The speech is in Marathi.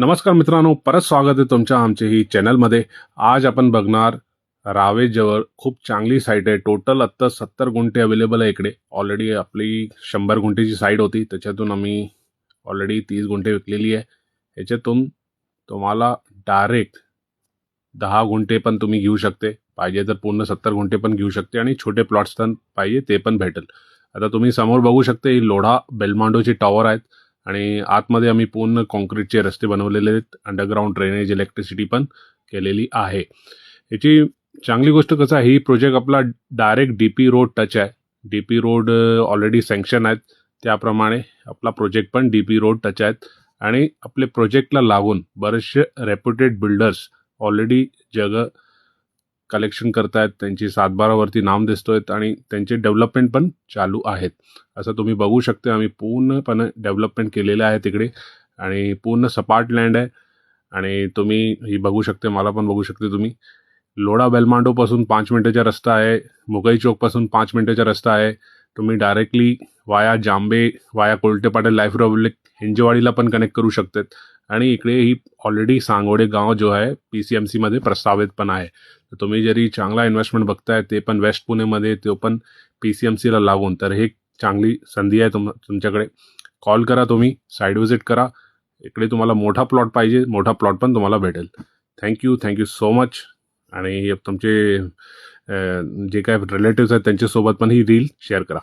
नमस्कार मित्रांनो परत स्वागत आहे तुमच्या आमच्या ही चॅनलमध्ये. आज आपण बघणार रावेजवळ खूप चांगली साईट आहे. टोटल आत्ता सत्तर गुंठे अवेलेबल आहे इकडे. ऑलरेडी आपली शंभर गुंठेची साईट होती. त्याच्यातून आम्ही ऑलरेडी तीस गुंठे विकलेली आहे. ह्याच्यातून तुम्हाला डायरेक्ट दहा गुंठे पण तुम्ही घेऊ शकते. पाहिजे तर पूर्ण सत्तर गुंठे पण घेऊ शकते आणि छोटे प्लॉट्स पण पाहिजे ते पण भेटेल. आता तुम्ही समोर बघू शकते ही लोढा बेलमांडोची टॉवर आहेत. आणि आतमध्ये आम्ही पूर्ण कॉन्क्रीटचे रस्ते बनवलेले आहेत. अंडरग्राऊंड ड्रेनेज इलेक्ट्रिसिटी पण केलेली आहे. याची चांगली गोष्ट कसं आहे ही प्रोजेक्ट आपला direct D P road touch आहे. D P road already sanction आहेत. त्याप्रमाणे आपला प्रोजेक्ट पण डी पी रोड टच आहेत. आणि आपले प्रोजेक्टला लागून बरेचसे रेप्युटेड बिल्डर्स ऑलरेडी जग कलेक्शन करतायत त्यांची सातबारावरती नाम दिसतोयत आणि त्यांचे डेव्हलपमेंट पण चालू आहेत. असं तुम्ही बघू शकता आम्ही पूर्णपणे डेव्हलपमेंट केलेलं आहे तिकडे आणि पूर्ण सपाट लँड आहे. आणि तुम्ही ही बघू शकते मला पण बघू शकते तुम्ही. लोडा बेलमांडोपासून पाच मिनटाचा रस्ता आहे मुगई चौकपासून पाच मिनटाचा रस्ता आहे. तुम्ही directly via Jambe via Kolte Patil life republic हिंजवाडीला पण कनेक्ट करू शकतात. आणि इकडे ही ऑलरेडी सांगोडे गाव जो आहे पी सी एम सीमध्ये प्रस्तावित पण आहे. तर तुम्ही जरी चांगला इन्व्हेस्टमेंट बघताय ते पण वेस्ट पुणेमध्ये तो पण पी सी एम सीला लागून. तर हे चांगली संधी आहे तुम तुमच्याकडे. कॉल करा तुम्ही साईड व्हिजिट करा. इकडे तुम्हाला मोठा प्लॉट पाहिजे मोठा प्लॉट पण तुम्हाला भेटेल. थँक्यू थँक्यू सो मच आणि तुमचे जे काय रिलेटिव्स आहेत त्यांच्यासोबत पण ही रील शेअर करा.